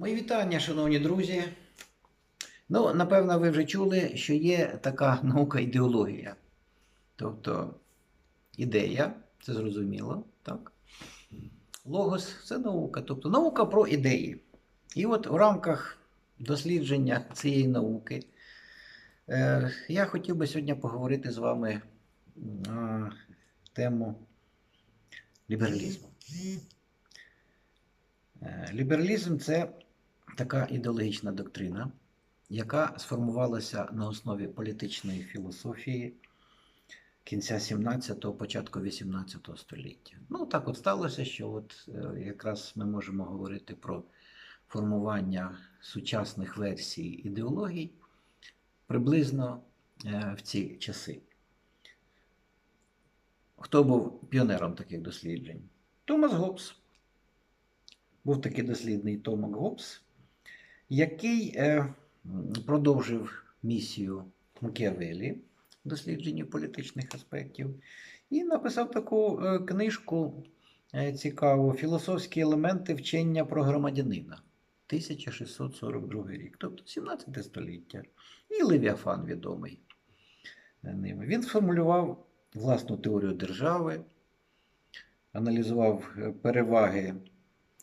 Мої вітання, шановні друзі. Ну, напевно, ви вже чули, що є така наука ідеологія. Тобто ідея, це зрозуміло, так? Логос це наука, тобто наука про ідеї. І от в рамках дослідження цієї науки е, я хотів би сьогодні поговорити з вами на тему лібералізму. Е, Лібералізм це така ідеологічна доктрина, яка сформувалася на основі політичної філософії кінця 17-го, початку 18 століття. Ну, так от сталося, що от е, якраз ми можемо говорити про формування сучасних версій ідеологій приблизно е, в ці часи. Хто був піонером таких досліджень? Томас Гоббс. Був такий дослідний Томак Гоббс, який е, продовжив місію Макіавелі в дослідженні політичних аспектів і написав таку е, книжку е, цікаву Філософські елементи вчення про громадянина. 1642 рік, тобто 17 століття. І Левіафан відомий ним. Він сформулював власну теорію держави, аналізував переваги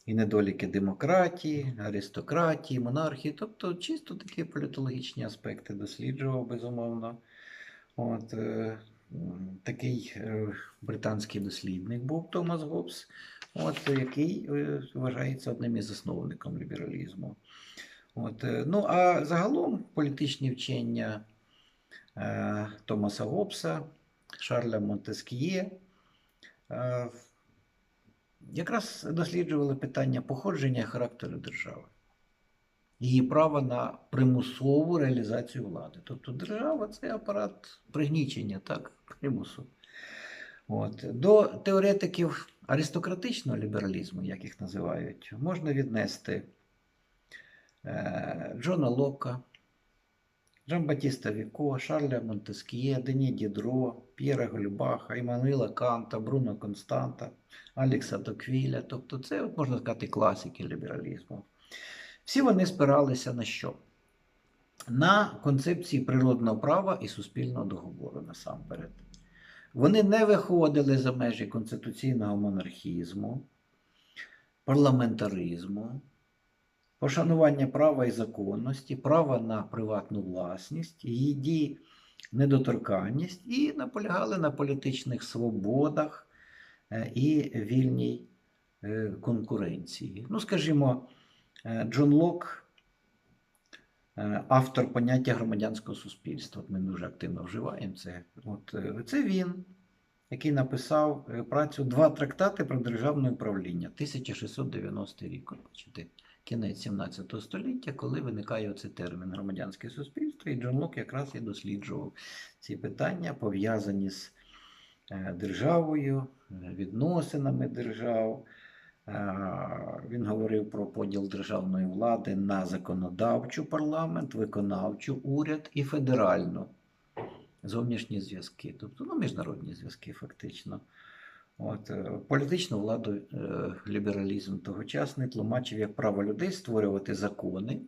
і недоліки демократії, аристократії, монархії, тобто чисто такі політологічні аспекти досліджував, безумовно. От, е, такий е, британський дослідник був Томас Гоббс, от, який е, вважається одним із засновником лібералізму. От, е, ну, а загалом політичні вчення е, Томаса Гоббса, Шарля Монтескіє е, якраз досліджували питання походження характеру держави, її права на примусову реалізацію влади. Тобто держава це апарат пригнічення, так, примусу. От. До теоретиків аристократичного лібералізму, як їх називають, можна віднести е, Джона Лока, Жан-Батіста Віко, Шарля Монтескіє, Дені Дідро, П'єра Гольбаха, Іммануїла Канта, Бруно Константа, Алекса Токвіля. Тобто це, можна сказати, класики лібералізму. Всі вони спиралися на що? На концепції природного права і суспільного договору насамперед. Вони не виходили за межі конституційного монархізму, парламентаризму, пошанування права і законності, права на приватну власність, її недоторканність і наполягали на політичних свободах е, і вільній е, конкуренції. Ну, скажімо, е, Джон Лок, автор поняття громадянського суспільства, ми дуже активно вживаємо це. От, це він, який написав працю два трактати про державне управління 1690 рік. Бачите, кінець 17 століття, коли виникає оцей термін громадянське суспільство, і Джон Лок якраз і досліджував ці питання, пов'язані з е, державою, відносинами держав. Е, Він говорив про поділ державної влади на законодавчу парламент, виконавчу уряд і федеральну зовнішні зв'язки, тобто ну, міжнародні зв'язки, фактично. От, е, політичну владу е, лібералізм тогочасний тлумачив як право людей створювати закони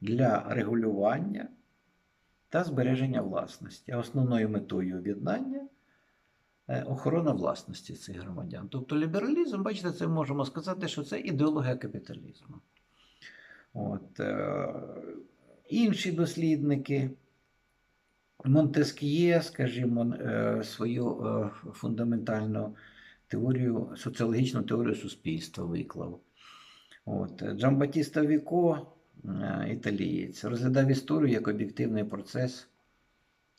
для регулювання та збереження власності. А основною метою об'єднання е, охорона власності цих громадян. Тобто лібералізм, бачите, це можемо сказати, що це ідеологія капіталізму. От, е, інші дослідники. Монтескіє, скажімо, е, свою е, фундаментальну теорію, соціологічну теорію суспільства виклав. От. Джамбатіста Віко, е, італієць, розглядав історію як об'єктивний процес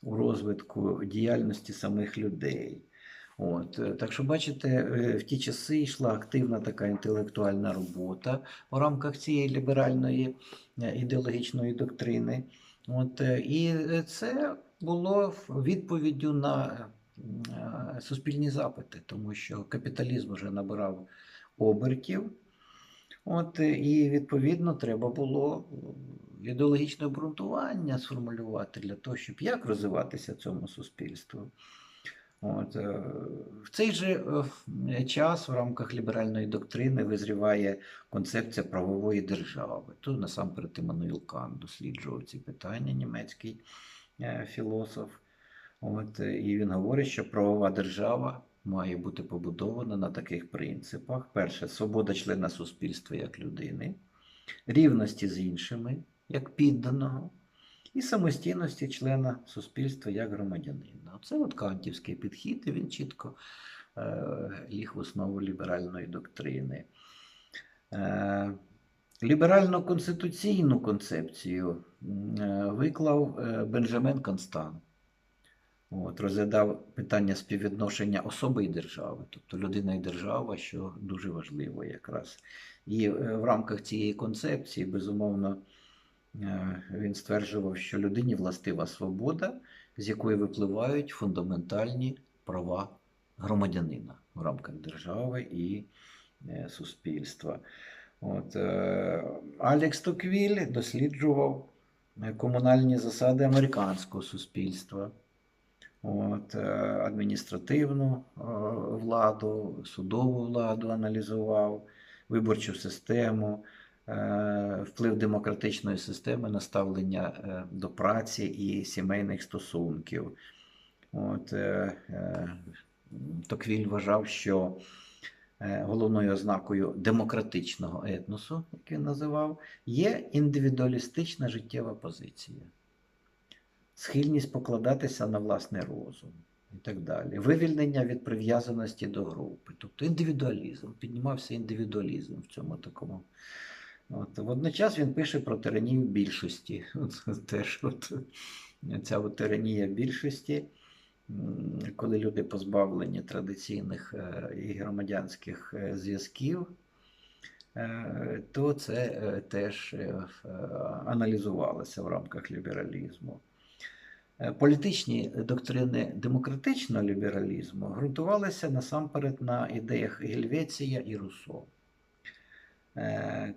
у розвитку діяльності самих людей. От. Так що, бачите, в ті часи йшла активна така інтелектуальна робота у рамках цієї ліберальної ідеологічної доктрини. От, і це було відповіддю на е, суспільні запити, тому що капіталізм вже набирав обертів. От, е, і відповідно треба було е, ідеологічне обґрунтування сформулювати для того, щоб як розвиватися цьому суспільству. От, в цей же час в рамках ліберальної доктрини визріває концепція правової держави. Тут насамперед Іммануїл Кант досліджував ці питання, німецький філософ. От, е, і він говорить, що правова держава має бути побудована на таких принципах: перше, свобода члена суспільства як людини, рівності з іншими, як підданого, і самостійності члена суспільства як громадянина. Це от кантівський підхід, і він чітко е, ліг в основу ліберальної доктрини. Ліберально-конституційну концепцію е, виклав е, Бенджамен Констант. От, розглядав питання співвідношення особи і держави, тобто людина і держава, що дуже важливо якраз. І е, в рамках цієї концепції, безумовно, він стверджував, що людині властива свобода, з якої випливають фундаментальні права громадянина в рамках держави і суспільства. От, е, Алекс Токвіль досліджував е, комунальні засади американського суспільства. От, е, адміністративну владу, судову владу аналізував, виборчу систему, вплив демократичної системи на ставлення до праці і сімейних стосунків. От, Токвіль вважав, що головною ознакою демократичного етносу, як він називав, є індивідуалістична життєва позиція схильність покладатися на власний розум і так далі. Вивільнення від прив'язаності до групи, тобто індивідуалізм, піднімався індивідуалізм в цьому такому. От. Водночас він пише про тиранію більшості. Теж от, ця от тиранія більшості, коли люди позбавлені традиційних е, і громадянських е, зв'язків, е, то це теж аналізувалося в рамках лібералізму. Політичні доктрини демократичного лібералізму ґрунтувалися насамперед на ідеях Гельвеція і Руссо.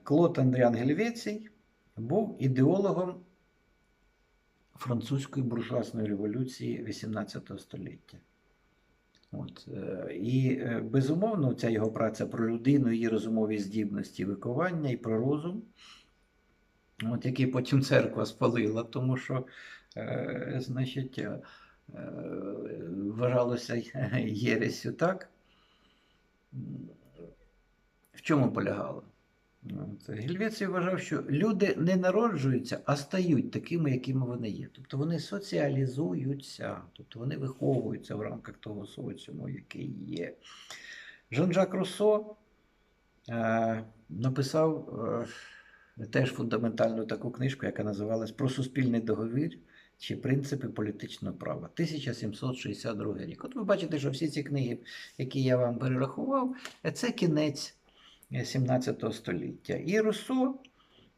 Клод Андріан Гельвецій був ідеологом французької буржуазної революції XVIII століття. От. е, І е, безумовно, ця його праця про людину, її розумові здібності виховання і про розум, от, який потім церква спалила, тому що Е, значить, вважалося єресю так. В чому полягало? От, Гельвецій вважав, що люди не народжуються, а стають такими, якими вони є. Тобто вони соціалізуються, тобто вони виховуються в рамках того соціуму, який є. Жан-Жак Руссо е, написав е, теж фундаментальну таку книжку, яка називалась Про суспільний договір чи принципи політичного права. 1762 рік. От ви бачите, що всі ці книги, які я вам перерахував, це кінець 17 століття. І Руссо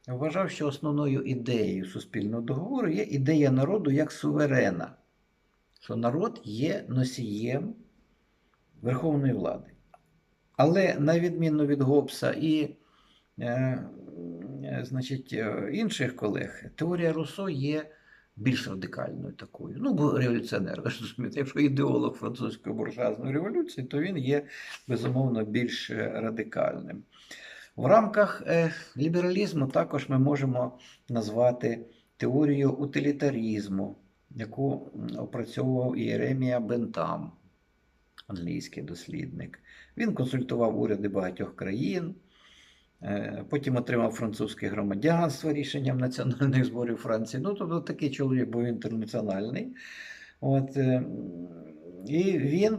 вважав, що основною ідеєю суспільного договору є ідея народу як суверена, що народ є носієм верховної влади. Але на відміну від Гоббса і е, е, значить, е, інших колег, теорія Руссо є більш радикальною такою. Ну, революціонер, ви розумієте, якщо ідеолог французької буржуазної революції, то він є безумовно більш е, радикальним. В рамках е, лібералізму також ми можемо назвати теорію утилітарізму, яку опрацьовував Ієремія Бентам, англійський дослідник. Він консультував уряди багатьох країн. Е, Потім отримав французьке громадянство рішенням національних зборів Франції. Ну, тобто такий чоловік був інтернаціональний. От, е, і він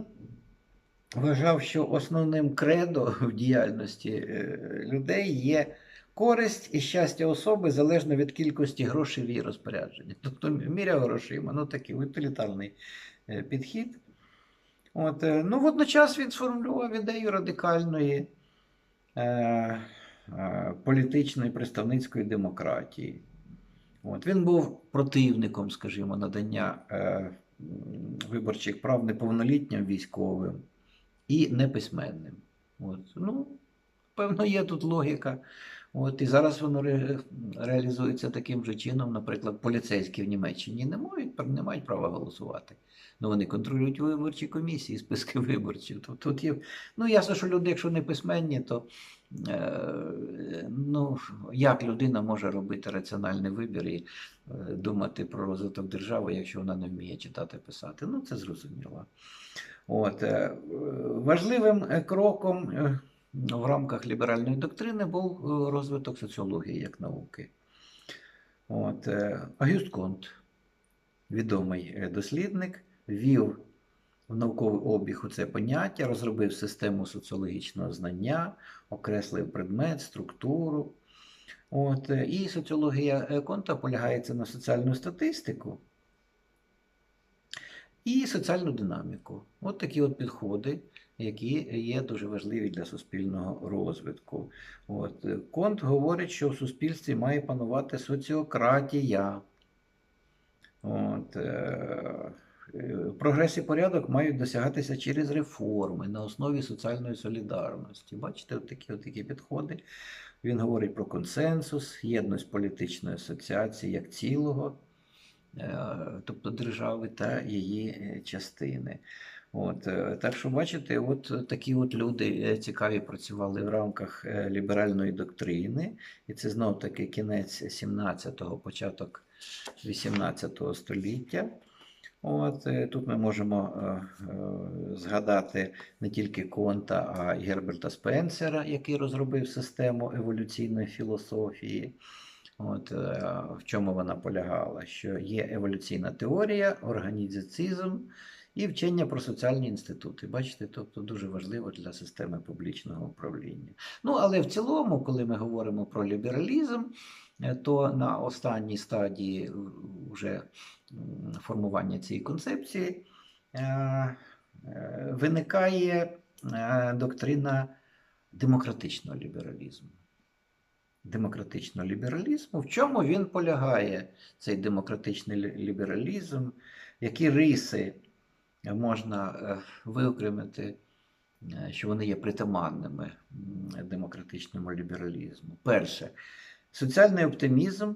вважав, що основним кредо в діяльності е, людей є користь і щастя особи залежно від кількості грошей в її розпорядженні. Тобто міряв грошима, ну такий утилітарний підхід. От, ну, водночас він сформулював ідею радикальної політичної представницької демократії. От, він був противником, скажімо, надання е, виборчих прав неповнолітнім військовим і неписьменним. От, ну, певно, є тут логіка От, і зараз воно ре, реалізується таким же чином, наприклад, поліцейські в Німеччині не мають, не мають права голосувати. Ну, вони контролюють виборчі комісії, списки виборців. Тут, тут є, ну, ясно, що люди, якщо не письменні, то е, ну, як людина може робити раціональний вибір і е, думати про розвиток держави, якщо вона не вміє читати писати? Ну, це зрозуміло. От, е, важливим е, кроком е, в рамках ліберальної доктрини був е, розвиток соціології як науки. От, е, Агюст Конт, відомий е, дослідник, ввів в науковий обіг у це поняття, розробив систему соціологічного знання, окреслив предмет, структуру. От, і соціологія Конта полягається на соціальну статистику і соціальну динаміку. От такі от підходи, які є дуже важливі для суспільного розвитку. От. е, Конт говорить, що в суспільстві має панувати соціократія. От, е, е, Прогрес і порядок мають досягатися через реформи на основі соціальної солідарності. Бачите, от такі, от такі підходи. Він говорить про консенсус, єдність політичної асоціації як цілого, тобто держави та її частини. От, е, так що, бачите, от такі от люди е, цікаві працювали в рамках е, ліберальної доктрини, і це знов таки кінець 17-го, початок 18 століття. От, тут ми можемо згадати не тільки Конта, а й Герберта Спенсера, який розробив систему еволюційної філософії. От, в чому вона полягала? Що є еволюційна теорія, організацизм і вчення про соціальні інститути. Бачите, тобто дуже важливо для системи публічного управління. Ну, але в цілому, коли ми говоримо про лібералізм, е, то на останній стадії е, вже формування цієї концепції е, виникає доктрина демократичного лібералізму. Демократичного лібералізму. В чому він полягає, цей демократичний лібералізм, які риси можна е, виокремити, е, що вони є притаманними демократичному лібералізму. Перше, соціальний оптимізм,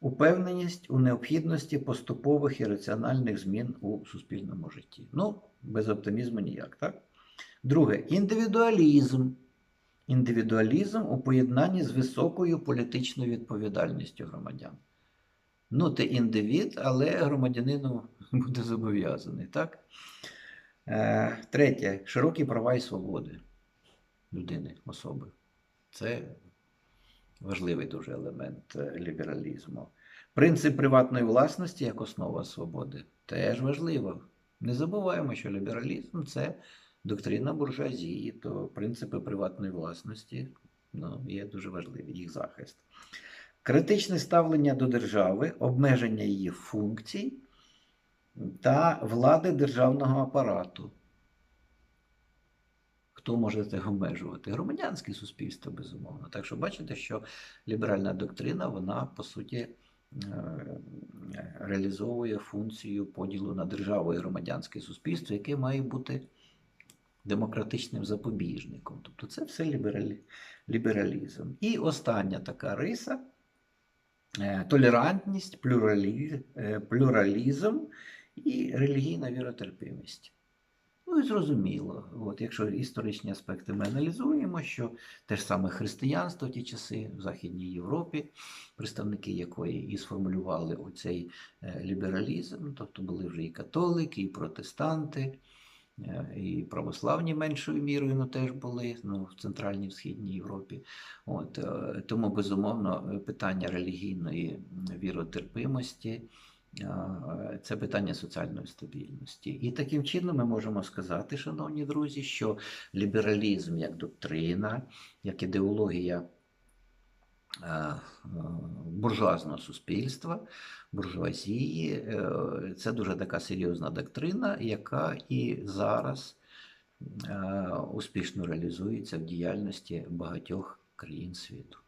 упевненість у необхідності поступових і раціональних змін у суспільному житті. Ну, без оптимізму ніяк, так? Друге, індивідуалізм. Індивідуалізм у поєднанні з високою політичною відповідальністю громадян. Ну, ти індивід, але громадянину буде зобов'язаний, так? Е, третє, широкі права і свободи людини, особи. Це важливий дуже елемент е, лібералізму. Принцип приватної власності як основа свободи теж важливо. Не забуваємо, що лібералізм це доктрина буржуазії, то принципи приватної власності ну, є дуже важливі, їх захист. Критичне ставлення до держави, обмеження її функцій та влади державного апарату. Хто може це обмежувати? Громадянське суспільство, безумовно. Так що бачите, що ліберальна доктрина, вона по суті е, реалізовує функцію поділу на державу і громадянське суспільство, яке має бути демократичним запобіжником. Тобто це все лібералі... лібералізм. І остання така риса е, толерантність, плюралі... е, плюралізм і релігійна віротерпимість. Ну і зрозуміло, от якщо історичні аспекти ми аналізуємо, що те ж саме християнство в ті часи в Західній Європі, представники якої і сформулювали оцей е, лібералізм, тобто були вже і католики, і протестанти, е, і православні меншою мірою ну, теж були ну, в Центральній в Східній Європі. От, е, тому, безумовно, питання релігійної віротерпимості. А, Це питання соціальної стабільності. І таким чином ми можемо сказати, шановні друзі, що лібералізм як доктрина, як ідеологія а, а, буржуазного суспільства, буржуазії, е, це дуже така серйозна доктрина, яка і зараз е, успішно реалізується в діяльності багатьох країн світу.